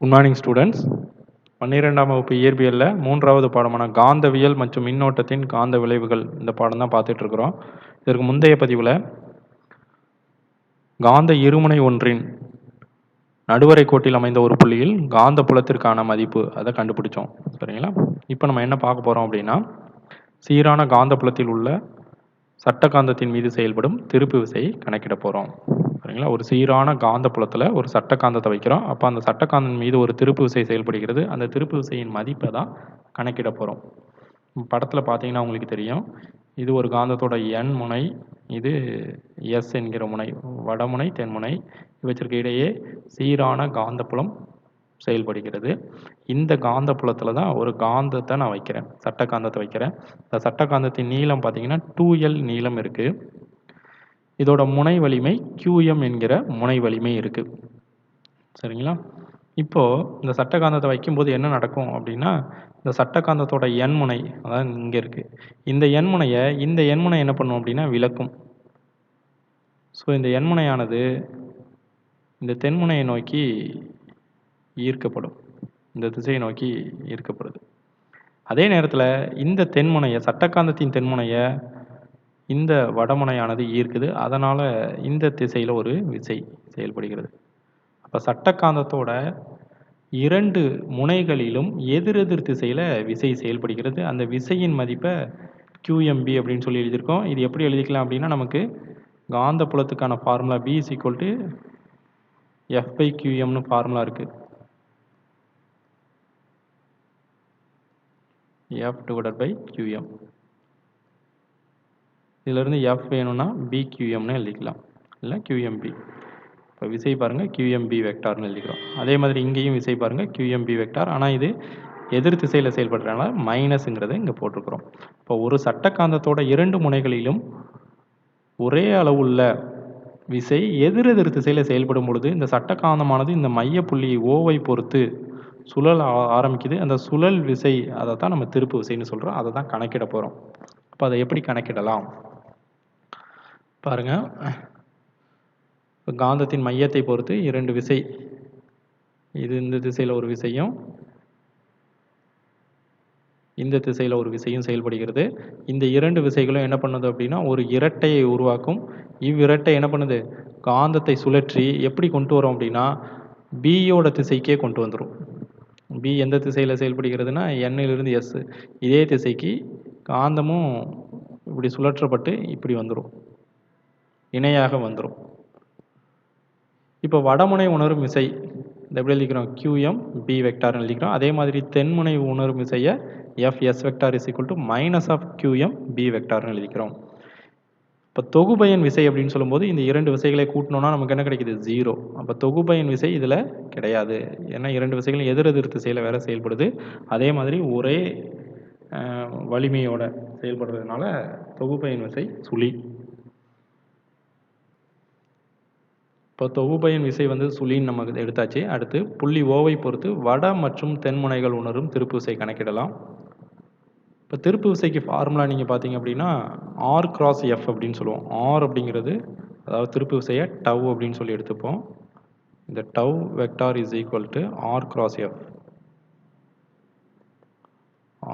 Good morning students பன்னிரெண்டாம் வகுப்பு இயற்பியலில் மூன்றாவது பாடமான காந்தவியல் மற்றும் மின்னோட்டத்தின் காந்த விளைவுகள். இந்த பாடம் தான் பார்த்துட்டு இருக்கிறோம். இதற்கு முந்தைய பதிவில் காந்த இருமுனை ஒன்றின் நடுவரை கோட்டில் அமைந்த ஒரு புள்ளியில் காந்த புலத்திற்கான மதிப்பு. அதை கண்டுபிடிச்சோம். சரிங்களா? இப்போ நம்ம என்ன பார்க்க போகிறோம் அப்படின்னா சீரான காந்த புலத்தில் உள்ள சட்ட காந்தத்தின் மீது செயல்படும் திருப்பு விசையை கணக்கிட போகிறோம் சரிங்களா? ஒரு சீரான காந்த புலத்தில் ஒரு சட்ட காந்தத்தை வைக்கிறோம். அப்போ அந்த சட்ட காந்தன் மீது ஒரு திருப்பு விசை செயல்படுகிறது. அந்த திருப்பு விசையின் மதிப்பை தான் கணக்கிட போகிறோம் படத்தில் பார்த்தீங்கன்னா உங்களுக்கு தெரியும். இது ஒரு காந்தத்தோட எண் முனை இது எஸ் என்கிற முனை வடமுனை தென்முனை இவற்றிற்கு இடையே சீரான காந்தப்புலம் செயல்படுகிறது. இந்த காந்த புலத்தில் தான் ஒரு காந்தத்தை நான் வைக்கிறேன். சட்ட காந்தத்தை வைக்கிறேன். இந்த சட்ட காந்தத்தின் நீளம் பார்த்தீங்கன்னா டூ எல் நீளம் இருக்குது இதோட முனை வலிமை QM என்கிற முனை வலிமை இருக்குது சரிங்களா? இப்போது இந்த சட்ட காந்தத்தை வைக்கும்போது என்ன நடக்கும் அப்படின்னா இந்த சட்ட காந்தத்தோட எண்முனை அதான் இங்கே இருக்குது இந்த எண்முனையை இந்த எண்முனை என்ன பண்ணும் அப்படின்னா விளக்கும். ஸோ இந்த எண்முனையானது இந்த தென்முனையை நோக்கி ஈர்க்கப்படும். இந்த திசையை நோக்கி ஈர்க்கப்படுது. அதே நேரத்தில் இந்த தென்முனையை சட்டக்காந்தத்தின் தென்முனையை இந்த வடமுனையானது ஈர்க்குது. அதனால் இந்த திசையில் ஒரு விசை செயல்படுகிறது. அப்போ சட்டக்காந்தத்தோட இரண்டு முனைகளிலும் எதிரெதிர் திசையில் விசை செயல்படுகிறது. அந்த விசையின் மதிப்பை கியூஎம்பி அப்படின்னு சொல்லி எழுதியிருக்கோம். இது எப்படி எழுதிக்கலாம் அப்படின்னா நமக்கு காந்த புலத்துக்கான formula B is equal to F by கியூஎம்னு formula இருக்குது எஃப் டிவைடட் பை கியூஎம் இதிலிருந்து எஃப் வேணும்னா பிக்யூஎம்னு எழுதிக்கலாம். இல்லை கியூஎம்பி இப்போ விசை பாருங்கள் கியூஎம்பி வெக்டார்னு எழுதிக்கிறோம். அதே மாதிரி இங்கேயும் விசை பாருங்கள் கியூஎம்பி வெக்டார் ஆனால் இது எதிர் திசையில் செயல்படுறதுனால மைனஸுங்கிறத இங்கே போட்டிருக்கிறோம். இப்போ ஒரு சட்டக்காந்தத்தோட இரண்டு முனைகளிலும் ஒரே அளவுள்ள விசை எதிரெதிர் திசையில் செயல்படும் பொழுது இந்த சட்டக்காந்தமானது இந்த மைய புள்ளி ஓவை பொறுத்து சுழல் ஆ- ஆரம்பிக்குது. அந்த சுழல் விசை அதை தான் நம்ம திருப்பு விசைன்னு சொல்கிறோம் அதை தான் கணக்கிட போகிறோம் அப்போ அதை எப்படி கணக்கிடலாம்? பாருங்கள் இப்போ காந்தத்தின் மையத்தை பொறுத்து இரண்டு விசை. இது இந்த திசையில் ஒரு விசையும் இந்த திசையில் ஒரு விசையும் செயல்படுகிறது. இந்த இரண்டு விசைகளும் என்ன பண்ணுது அப்படின்னா ஒரு இரட்டையை உருவாக்கும். இவ்விரட்டை என்ன பண்ணுது? காந்தத்தை சுழற்றி எப்படி கொண்டு வரும் அப்படின்னா பியோட திசைக்கே கொண்டு வந்துடும் பி எந்த திசையில் செயல்படுகிறதுனா எண்ணிலிருந்து எஸ் இதே திசைக்கு காந்தமும் இப்படி சுழற்றப்பட்டு இப்படி வந்துடும் இணையாக வந்துடும் இப்போ வடமுனை உணரும் விசை இந்த எப்படி எழுதிக்கிறோம்? கியூஎம் பி வெக்டார்னு எழுதிக்கிறோம். அதே மாதிரி தென்முனை உணரும் விசையை F S vector is equal to minus of QM B வெக்டார்னு எழுதிக்கிறோம். இப்போ தொகுபயன் விசை அப்படின்னு சொல்லும்போது இந்த இரண்டு விசைகளை கூட்டணும்னா நமக்கு என்ன கிடைக்குது? ஜீரோ அப்போ தொகுபயன் விசை இதில் கிடையாது. ஏன்னா இரண்டு விசைகளும் எதிரெதிர் திசையில் வேற செயல்படுது. அதே மாதிரி ஒரே வலிமையோட செயல்படுறதுனால தொகுப்பயன் விசை சுழி. இப்போ தொகுபயன் விசை வந்து சுழின்னு நமக்கு எடுத்தாச்சு. அடுத்து புள்ளி ஓவை பொறுத்து வட மற்றும் தென்முனைகள் உணரும் திருப்பு விசை கணக்கிடலாம். இப்போ திருப்பு விசைக்கு ஃபார்முலா நீங்கள் பார்த்தீங்க அப்படின்னா ஆர் கிராஸ் எஃப் அப்படின்னு சொல்லுவோம். ஆர் அப்படிங்கிறது அதாவது திருப்பு விசையை டவ் அப்படின்னு சொல்லி எடுத்துப்போம். இந்த tau vector is equal to R cross F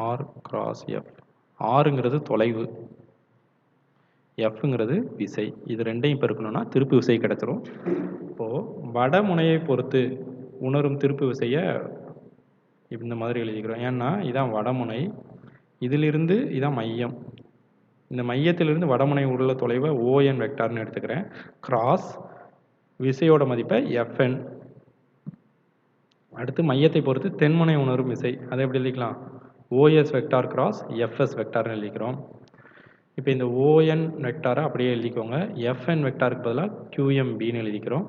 R cross F ஆருங்கிறது தொலைவு. எஃப்ங்கிறது விசை. இது ரெண்டையும் பெருக்கணும்னா திருப்பு விசை கிடைச்சிரும். இப்போது வடமுனையை பொறுத்து உணரும் திருப்பு விசையை இந்த மாதிரி எழுதிக்கிறோம். ஏன்னா இதான் வடமுனை இதிலிருந்து இதான் மையம். இந்த மையத்திலிருந்து வடமுனை உள்ள தொலைவை ஓஎன் வெக்டார்னு எடுத்துக்கிறேன். கிராஸ் விசையோட மதிப்பை எஃப்என் அடுத்து மையத்தை பொறுத்து தென்முனை உணரும் விசை. அதை எப்படி எழுதிக்கலாம்? ஓஎஸ் வெக்டார் கிராஸ் எஃப்எஸ் வெக்டார்னு எழுதிக்கிறோம். இப்போ இந்த ஓஎன் வெக்டாரை அப்படியே எழுதிக்கோங்க. எஃப்என் வெக்டாருக்கு பதிலாக கியூஎம்பின்னு எழுதிக்கிறோம்.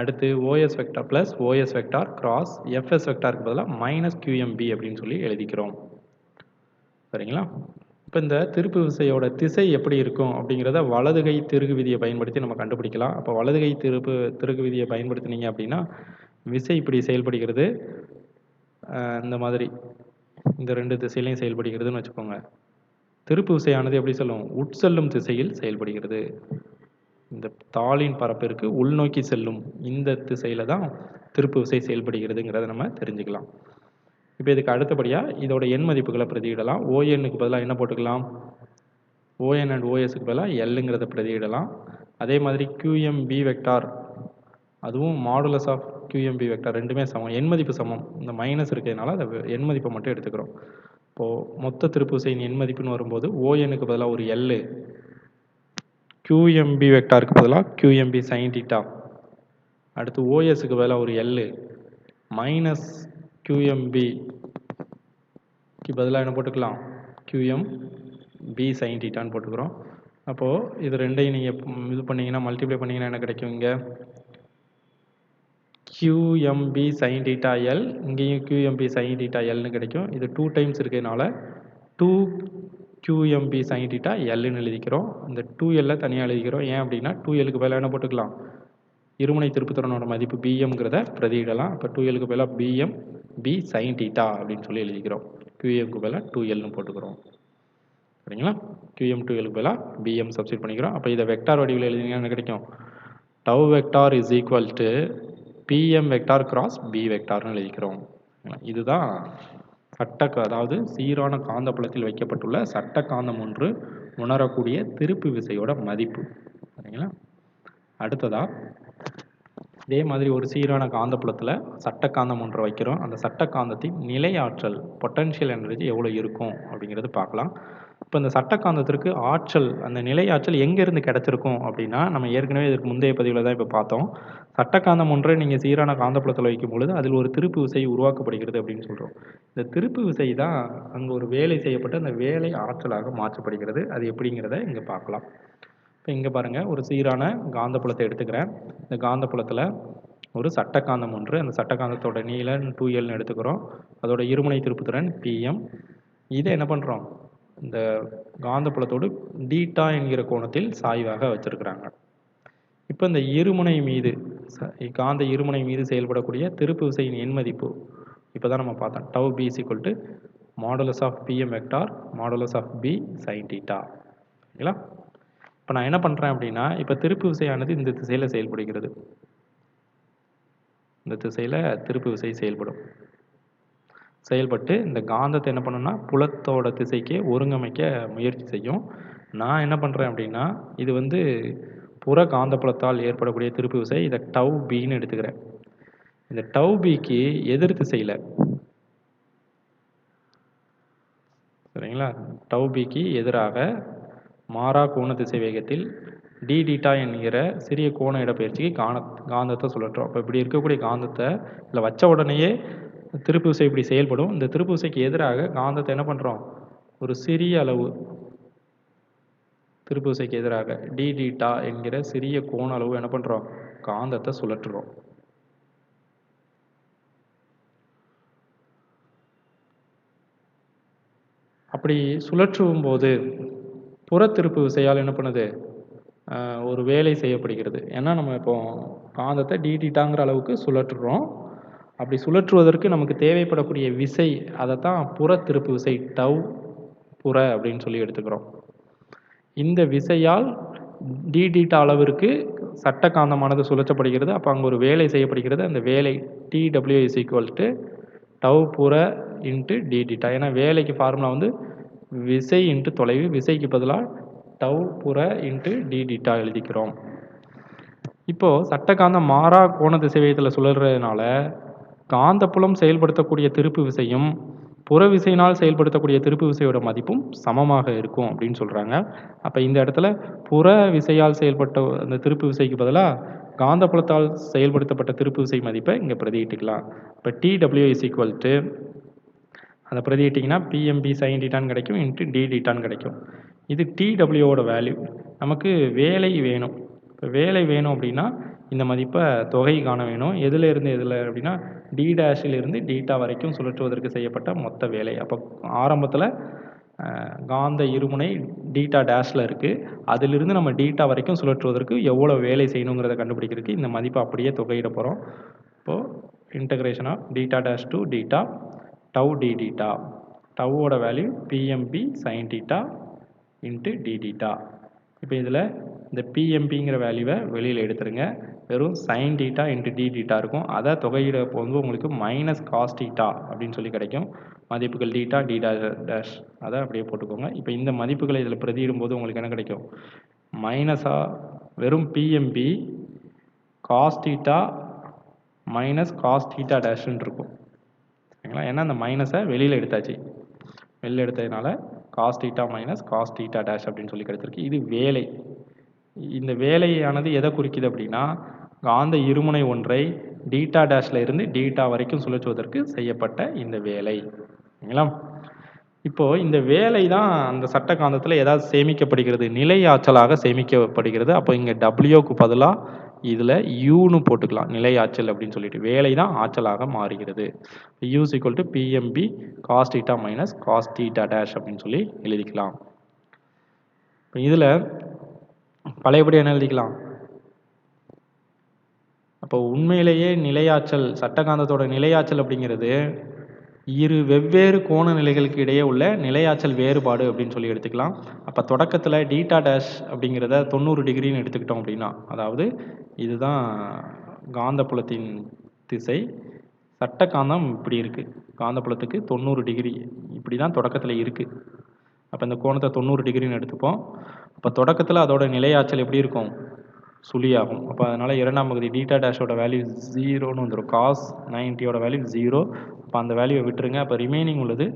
அடுத்து OS vector plus OS vector cross FS வெக்டாருக்கு பதிலாக மைனஸ் கியூஎம்பி அப்படின்னு சொல்லி எழுதிக்கிறோம். சரிங்களா? இப்போ இந்த திருப்பு விசையோட திசை எப்படி இருக்கும் அப்படிங்கிறத வலதுகை திருகு விதியை பயன்படுத்தி நம்ம கண்டுபிடிக்கலாம். அப்போ வலதுகை திருப்பு திருகு விதியை பயன்படுத்தினீங்க அப்படின்னா விசை இப்படி செயல்படுகிறது. இந்த மாதிரி இந்த ரெண்டு திசையிலையும் செயல்படுகிறதுன்னு வச்சுக்கோங்க. திருப்பு விசையானது எப்படி சொல்லும்? உட்செல்லும் திசையில் செயல்படுகிறது. இந்த தாளின் பரப்பிற்கு உள்நோக்கி செல்லும் இந்த திசையில் தான் திருப்பு விசை செயல்படுகிறதுங்கிறத நம்ம தெரிஞ்சுக்கலாம். இப்போ இதுக்கு அடுத்தபடியாக இதோட எண் மதிப்புகளை பிரதியிடலாம். ஓஎன்னுக்கு பதிலாக என்ன போட்டுக்கலாம்? ஓஎன் அண்ட் ஓஎஸ்க்கு பதிலாக எல்லுங்கிறத பிரதியிடலாம். அதே மாதிரி கியூஎம்பி வெக்டார் அதுவும் மாடுலஸ் ஆஃப் கியூஎம்பி வெக்டார் ரெண்டுமே சமம். எண் மதிப்பு சமம். இந்த மைனஸ் இருக்கிறதுனால அதை எண் மதிப்பை மட்டும் எடுத்துக்கிறோம். இப்போது மொத்த திருப்புசையின் எண் மதிப்புன்னு வரும்போது ஓஎனுக்கு பதிலாக ஒரு எல்லு கியூஎம்பி வெக்டாருக்கு பதிலாக கியூஎம்பி சைன் டீட்டா அடுத்து ஓஎஸுக்கு பதிலாக ஒரு எல்லு மைனஸ் கியூஎம்பிக்கு பதிலாக என்ன போட்டுக்கலாம்? கியூஎம் பி சைன் டீட்டான்னு போட்டுக்கிறோம். அப்போது இது ரெண்டையும் நீங்கள் இது பண்ணீங்கன்னா மல்டிப்ளை பண்ணிங்கன்னா என்ன கிடைக்கும் இங்கே? கியூஎம்பி sin theta L இங்கேயும் கியூஎம்பி sin theta Lனு கிடைக்கும். இது டூ டைம்ஸ் இருக்கிறதுனால டூ கியூஎம்பி sin theta Lனு எழுதிக்கிறோம். இந்த டூ எல்லை தனியாக எழுதிக்கிறோம். ஏன் அப்படின்னா டூ எல்லுக்கு பதிலாக என்ன போட்டுக்கலாம்? இருமுனை திருப்புத்திறனோட மதிப்பு பிஎம்ங்கிறத பிரதியிடலாம். அப்போ டூ எல்லுக்கு பதிலாக பிஎம் பி சைன் டீட்டா அப்படின்னு சொல்லி எழுதிக்கிறோம். கியூஎம்க்கு பதிலாக டூ எல்னு போட்டுக்கிறோம். சரிங்களா? கியூஎம் டூ எலுக்கு பதிலாக பிஎம் சப்ஸ்டிட் பண்ணிக்கிறோம். அப்போ இதை வெக்டார் வடிவில் எழுதினீங்கன்னா என்ன கிடைக்கும்? Tau vector is equal to PM vector cross B வெக்டார்னு எழுதிக்கிறோம். இதுதான் சட்ட அதாவது சீரான காந்தப்புலத்தில் வைக்கப்பட்டுள்ள சட்ட காந்தம் ஒன்று உணரக்கூடிய திருப்பு விசையோட மதிப்பு. சரிங்களா? அடுத்ததா இதே மாதிரி ஒரு சீரான காந்தப்புலத்தில் சட்ட காந்தம் ஒன்றை வைக்கிறோம். அந்த சட்ட காந்தத்தின் நிலை ஆற்றல் பொட்டன்ஷியல் எனர்ஜி எவ்வளோ இருக்கும் அப்படிங்கிறது பார்க்கலாம். இப்போ இந்த சட்டக்காந்தத்திற்கு ஆற்றல் அந்த நிலை ஆற்றல் எங்கேருந்து கிடச்சிருக்கும் அப்படின்னா நம்ம ஏற்கனவே இதற்கு முந்தைய பதிவில் தான் இப்போ பார்த்தோம். சட்டக்காந்தம் ஒன்றை நீங்கள் சீரான காந்தப்புலத்தில் வைக்கும் பொழுது அதில் ஒரு திருப்பு விசை உருவாக்கப்படுகிறது அப்படின்னு சொல்கிறோம் இந்த திருப்பு விசை தான் அங்கே ஒரு வேலை செய்யப்பட்டு அந்த வேலை ஆற்றலாக மாற்றப்படுகிறது. அது எப்படிங்கிறத இங்கே பார்க்கலாம். இப்போ இங்கே பாருங்கள் ஒரு சீரான காந்தப்புலத்தை எடுத்துக்கிறேன். இந்த காந்தப்புலத்தில் ஒரு சட்டக்காந்தம் ஒன்று அந்த சட்டக்காந்தத்தோட நீளம் டூ எல்னு எடுத்துக்கிறோம். அதோட இருமுனை திருப்புத்திறன் பிஎம் இதை என்ன பண்ணுறோம் இந்த காந்தப்புலத்தோடு டீட்டா என்கிற கோணத்தில் சாய்வாக வச்சிருக்கிறாங்க. இப்போ இந்த இருமுனை மீது ச- காந்த இருமுனை மீது செயல்படக்கூடிய திருப்பு விசையின் எண் மதிப்பு இப்போ தான் நம்ம பார்த்தோம். Tau B is equal to modulus of PM vector modulus of B sine theta சரிங்களா இப்போ நான் என்ன பண்ணுறேன் அப்படின்னா இப்போ திருப்பு விசையானது இந்த திசையில் செயல்படுகிறது. இந்த திசையில் திருப்பு விசை செயல்படும். செயல்பட்டு இந்த காந்தத்தை என்ன பண்ணுன்னா புலத்தோட திசைக்கு ஒருங்கமைக்க முயற்சி செய்யும். நான் என்ன பண்ணுறேன் அப்படின்னா இது வந்து புற காந்தப்புலத்தால் ஏற்படக்கூடிய திருப்பு விசை இதை டவ் பின்னு எடுத்துக்கிறேன். இந்த டவ் பிக்கு எதிர் திசையில் சரிங்களா? டவ் பிக்கு எதிராக மாறா கோண திசை வேகத்தில் டி டீட்டா என்கிற சிறிய கோண இடப்பெயர்ச்சிக்கு காண காந்தத்தை சுழற்றோம் அப்போ இப்படி இருக்கக்கூடிய காந்தத்தை இதில் வச்ச உடனேயே திருப்பு விசை இப்படி செயல்படும். இந்த திருப்பு விசைக்கு எதிராக காந்தத்தை என்ன பண்ணுறோம் ஒரு சிறிய அளவு திருப்பு விசைக்கு எதிராக டிடிடா என்கிற சிறிய கோண அளவு என்ன பண்ணுறோம் காந்தத்தை சுழற்றுறோம். அப்படி சுழற்றும் போது புறத்திருப்பு விசையால் என்ன பண்ணுது? ஒரு வேலை செய்யப்படுகிறது. ஏன்னா நம்ம இப்போ காந்தத்தை டிடிட்டாங்கிற அளவுக்கு சுழற்றுறோம். அப்படி சுழற்றுவதற்கு நமக்கு தேவைப்படக்கூடிய விசை அதை தான் புற திருப்பு விசை டவ் புற அப்படின்னு சொல்லி எடுத்துக்கிறோம். இந்த விசையால் டி அளவிற்கு சட்ட காந்தமானது சுழற்றப்படுகிறது. அப்போ அங்கே ஒரு வேலை செய்யப்படுகிறது. அந்த வேலை DW is equal to tau புற இன்ட்டு டிடிட்டா ஏன்னா வேலைக்கு ஃபார்முலா வந்து விசை இன்ட்டு தொலைவு விசைக்கு பதிலாக டவ் புற இன்ட்டு டிடிட்டா எழுதிக்கிறோம். இப்போது சட்டக்காந்தம் மாறா கோண திசைவேகத்தில் சுழல்றதுனால காந்தப்புலம் செயல்படுத்தக்கூடிய திருப்பு விசையும் புற விசையினால் செயல்படுத்தக்கூடிய திருப்பு விசையோட மதிப்பும் சமமாக இருக்கும் அப்படின்னு சொல்கிறாங்க அப்போ இந்த இடத்துல புற விசையால் செயல்பட்ட அந்த திருப்பு விசைக்கு பதிலாக காந்தப்புலத்தால் செயல்படுத்தப்பட்ட திருப்பு விசை மதிப்பை இங்கே பிரதியிட்டுக்கலாம். இப்போ டிடபிள்யூ இஸ் ஈக்குவல் டு அதை பிரதியிட்டிங்கன்னா பிஎம்பி சைன் டீட்டான்னு கிடைக்கும் இன்ட்டு டி டீட்டான்னு கிடைக்கும். இது டிடபிள்யூவோட வேல்யூ நமக்கு வேலை வேணும். இப்போ வேலை வேணும் அப்படின்னா இந்த மதிப்பை தொகை காண வேணும். எதிலிருந்து எதில் அப்படின்னா டி டேஷில் இருந்து டீட்டா வரைக்கும் சுழற்றுவதற்கு செய்யப்பட்ட மொத்த வேலை. அப்போ ஆரம்பத்தில் காந்த இருமுனை டீட்டா டேஷில் இருக்குது அதிலிருந்து நம்ம டீட்டா வரைக்கும் சுழற்றுவதற்கு எவ்வளோ வேலை செய்யணுங்கிறத கண்டுபிடிக்கிறதுக்கு இந்த மதிப்பை அப்படியே தொகையிட போகிறோம் இப்போது integration of theta dash to theta tau d theta டவ்வோட value PMB sine theta into d theta இப்போ இதில் இந்த பிஎம்பிங்கிற வேல்யூவை வெளியில் எடுத்துருங்க. வெறும் sine theta into d theta இருக்கும். அதை தொகையிட வந்து உங்களுக்கு மைனஸ் காஸ் அப்படின்னு சொல்லி கிடைக்கும். மதிப்புகள் டீட்டா டி டேஷ் அதை அப்படியே போட்டுக்கோங்க. இப்போ இந்த மதிப்புகளை இதில் பிரதியிடும்போது உங்களுக்கு என்ன கிடைக்கும்? மைனஸாக வெறும் PMB cos theta minus cos theta டேஷ்னு இருக்கும். சரிங்களா? ஏன்னா அந்த மைனஸை வெளியில் எடுத்தாச்சு. வெளியில் எடுத்ததுனால காஸ் மைனஸ் காஸ்டீட்டா டேஷ் அப்படின்னு சொல்லி கிடைச்சிருக்கு இது வேலை. இந்த வேலையானது எதை குறிக்குது அப்படின்னா காந்த இருமுனை ஒன்றை டீட்டா டேஷ்ல இருந்து டீட்டா வரைக்கும் சுழற்றுவதற்கு செய்யப்பட்ட இந்த வேலை. சரிங்களா? இப்போ இந்த வேலை தான் அந்த சட்ட காந்தத்தில் ஏதாவது சேமிக்கப்படுகிறது நிலை ஆற்றலாக சேமிக்கப்படுகிறது. அப்போ இங்கே டபிள்யூக்கு பதிலாக இதில் யூன்னு போட்டுக்கலாம் நிலை ஆற்றல் அப்படின்னு சொல்லிட்டு. வேலை தான் ஆற்றலாக மாறுகிறது. U is equal to PMB cos theta minus cos theta dash அப்படின்னு சொல்லி எழுதிக்கலாம். இப்போ இதில் பழையபடி என்ன எழுதிக்கலாம்? அப்போ உண்மையிலேயே நிலையாற்றல் சட்டகாந்தத்தோட நிலையாற்றல் அப்படிங்கிறது இரு வெவ்வேறு கோண நிலைகளுக்கு இடையே உள்ள நிலையாற்றல் வேறுபாடு அப்படின்னு சொல்லி எடுத்துக்கலாம். அப்போ தொடக்கத்தில் டீட்டா டேஷ் அப்படிங்கிறத தொண்ணூறு டிகிரின்னு எடுத்துக்கிட்டோம் அப்படின்னா அதாவது இதுதான் காந்தப்புலத்தின் திசை சட்ட காந்தம் இப்படி இருக்குது காந்தப்புலத்துக்கு தொண்ணூறு டிகிரி இப்படி தான் தொடக்கத்தில் இருக்குது அப்போ இந்த கோணத்தை தொண்ணூறு டிகிரின்னு எடுத்துப்போம். அப்போ தொடக்கத்தில் அதோட நிலையாற்றல் எப்படி இருக்கும்? சுழியாகும். அப்போ அதனால் இரண்டாம் பகுதி டீட்டா டேஷோட வேல்யூ ஜீரோன்னு வந்துடும் காஸ் நைன்ட்டியோட வேல்யூ ஜீரோ அப்போ அந்த வேல்யூவை விட்டுருங்க. அப்போ ரிமைனிங் உள்ளது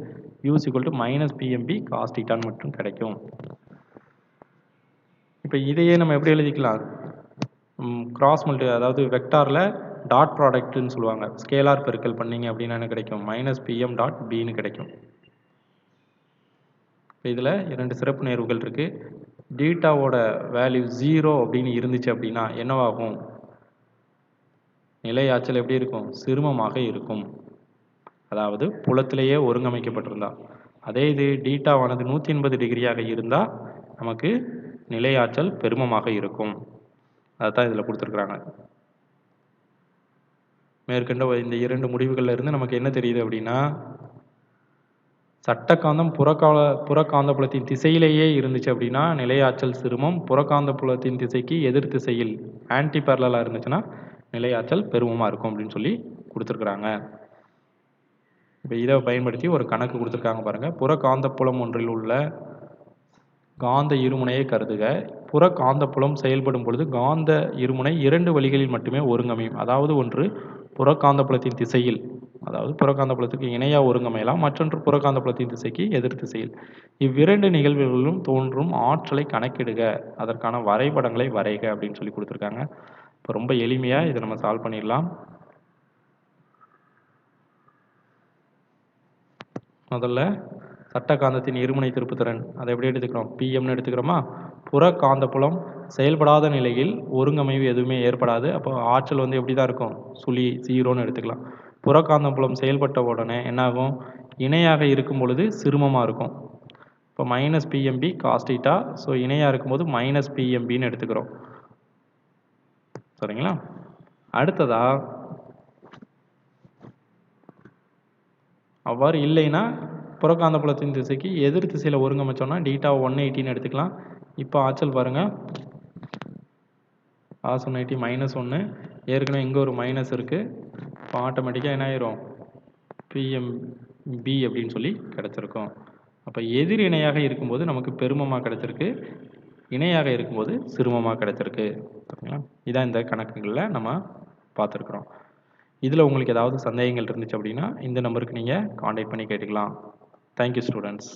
U is equal to minus PMB cos டீட்டான்னு மட்டும் கிடைக்கும். இப்போ இதையே நம்ம எப்படி எழுதிக்கலாம்? கிராஸ் மல்டி அதாவது வெக்டாரில் டாட் ப்ராடக்ட்னு சொல்லுவாங்க. ஸ்கேலார் பெருக்கல் பண்ணீங்க அப்படின்னா என்ன கிடைக்கும்? மைனஸ் பிஎம் டாட் பின்னு கிடைக்கும். இப்போ இதில் இரண்டு சிறப்பு நேர்வுகள் இருக்குது டீட்டாவோட வேல்யூ ஜீரோ அப்படின்னு இருந்துச்சு அப்படின்னா என்னவாகும்? நிலை எப்படி இருக்கும்? சிறுமமாக இருக்கும். அதாவது புலத்திலேயே ஒருங்கமைக்கப்பட்டிருந்தா. அதே இது டீட்டாவானது நூற்றி எண்பது டிகிரியாக இருந்தால் நமக்கு நிலை ஆற்றல் பெருமமாக இருக்கும். அதைத்தான் இதில் கொடுத்துருக்குறாங்க. மேற்கண்ட இந்த இரண்டு முடிவுகளில் இருந்து நமக்கு என்ன தெரியுது அப்படின்னா சட்டக்காந்தம் புறக்கால புறக்காந்தப்புலத்தின் திசையிலேயே இருந்துச்சு அப்படின்னா நிலையாற்றல் சிறுமம் புறக்காந்தப்புலத்தின் திசைக்கு எதிர் திசையில் ஆன்டி பேரலாக இருந்துச்சுன்னா நிலையாற்றல் பெருமமாக இருக்கும் அப்படின்னு சொல்லி கொடுத்துருக்குறாங்க. இப்போ இதை பயன்படுத்தி ஒரு கணக்கு கொடுத்துருக்காங்க பாருங்கள் புறக்காந்தப்புலம் ஒன்றில் உள்ள காந்த இருமுனையை கருதுக. புற காந்தப்புலம் செயல்படும் பொழுது காந்த இருமுனை இரண்டு வழிகளில் மட்டுமே ஒருங்கமையும். அதாவது ஒன்று புறக்காந்தப்புலத்தின் திசையில் அதாவது புறக்காந்தப்புலத்துக்கு இணையாக ஒருங்கமையலாம் மற்றொன்று புறக்காந்தப்புலத்தின் திசைக்கு எதிர் திசையில். இவ்விரண்டு நிகழ்வுகளிலும் தோன்றும் ஆற்றலை கணக்கிடுக அதற்கான வரைபடங்களை வரைக அப்படின்னு சொல்லி கொடுத்துருக்காங்க. இப்போ ரொம்ப எளிமையாக இதை நம்ம சால்வ் பண்ணிடலாம். முதல்ல சட்ட காந்தத்தின் இருமுனை திருப்புத்திறன். அதை எப்படி எடுத்துக்கிறோம்? பிஎம்னு எடுத்துக்கிறோமா? புற காந்தப்புலம் செயல்படாத நிலையில் ஒருங்கமைவு எதுவுமே ஏற்படாது. அப்போ ஆற்றல் வந்து எப்படி தான் இருக்கும்? சுழி ஜீரோன்னு எடுத்துக்கலாம். புறக்காந்தம்பலம் செயல்பட்ட உடனே என்னாகும்? இணையாக இருக்கும் பொழுது சிறுமமாக இருக்கும். இப்போ மைனஸ் பிஎம்பி காஸ்டீட்டா ஸோ இணையாக இருக்கும்போது மைனஸ் பிஎம்பின்னு எடுத்துக்கிறோம். சரிங்களா? அடுத்ததா அவ்வாறு இல்லைன்னா புறக்காந்தப்புலத்தின் திசைக்கு எதிர் திசையில் ஒருங்கமைச்சோம்னா டீட்டா ஒன் எயிட்டின்னு எடுத்துக்கலாம். இப்போ ஆச்சல் பாருங்கள் காசு ஒன் எயிட்டி மைனஸ் ஒன்று ஏற்கனவே இங்கே ஒரு மைனஸ் இருக்குது இப்போ ஆட்டோமேட்டிக்காக என்ன ஆயிரும்? பிஎம் பி அப்படின்னு சொல்லி கிடச்சிருக்கும். அப்போ எதிர் இணையாக இருக்கும்போது நமக்கு பெருமமாக கிடச்சிருக்கு. இணையாக இருக்கும்போது சிறுமமாக கிடச்சிருக்கு. சரிங்களா? இதான் இந்த கணக்குகளில் நம்ம பார்த்துருக்குறோம். இதில் உங்களுக்கு ஏதாவது சந்தேகங்கள் இருந்துச்சு அப்படின்னா இந்த நம்பருக்கு நீங்கள் காண்டாக்ட் பண்ணி கேட்டுக்கலாம். Thank you students